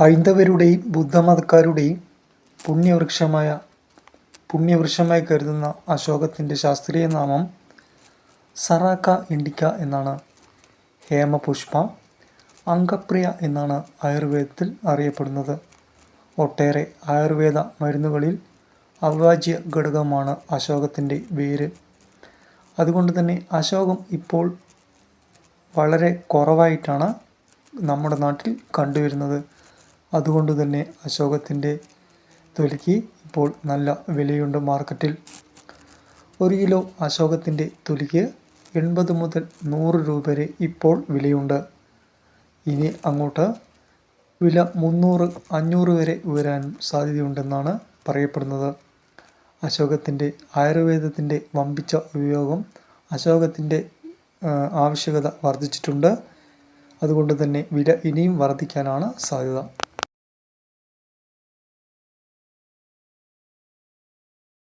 ഹൈന്ദവരുടെയും ബുദ്ധമതക്കാരുടെയും പുണ്യവൃക്ഷമായ പുണ്യവൃക്ഷമായി കരുതുന്ന അശോകത്തിന്റെ ശാസ്ത്രീയ നാമം സറാക്ക ഇൻഡിക്ക എന്നാണ്. ഹേമപുഷ്പ അംഗപ്രിയ എന്നാണ് ആയുർവേദത്തിൽ അറിയപ്പെടുന്നത്. ഒട്ടേറെ ആയുർവേദ മരുന്നുകളിൽ അവിഭാജ്യ ഘടകമാണ് അശോകത്തിന്റെ വേര്. അതുകൊണ്ട് തന്നെ അശോകം ഇപ്പോൾ വളരെ കുറവായിട്ടാണ് നമ്മുടെ നാട്ടിൽ കണ്ടുവരുന്നത്. അതുകൊണ്ട് തന്നെ അശോകത്തിന്റെ തൊലിക്ക് ഇപ്പോൾ നല്ല വിലയുണ്ട് മാർക്കറ്റിൽ. ഒരു കിലോ അശോകത്തിന്റെ തൊലിക്ക് എൺപത് മുതൽ നൂറ് രൂപ വരെ ഇപ്പോൾ വിലയുണ്ട്. ഇനി അങ്ങോട്ട് വില മുന്നൂറ് അഞ്ഞൂറ് വരെ ഉയരാൻ സാധ്യതയുണ്ടെന്നാണ് പറയപ്പെടുന്നത്. അശോകത്തിന്റെ ആയുർവേദത്തിന്റെ വമ്പിച്ച ഉപയോഗം അശോകത്തിന്റെ ആവശ്യകത വർദ്ധിച്ചിട്ടുണ്ട്. അതുകൊണ്ട് തന്നെ വില ഇനിയും വർദ്ധിക്കാനാണ് സാധ്യത.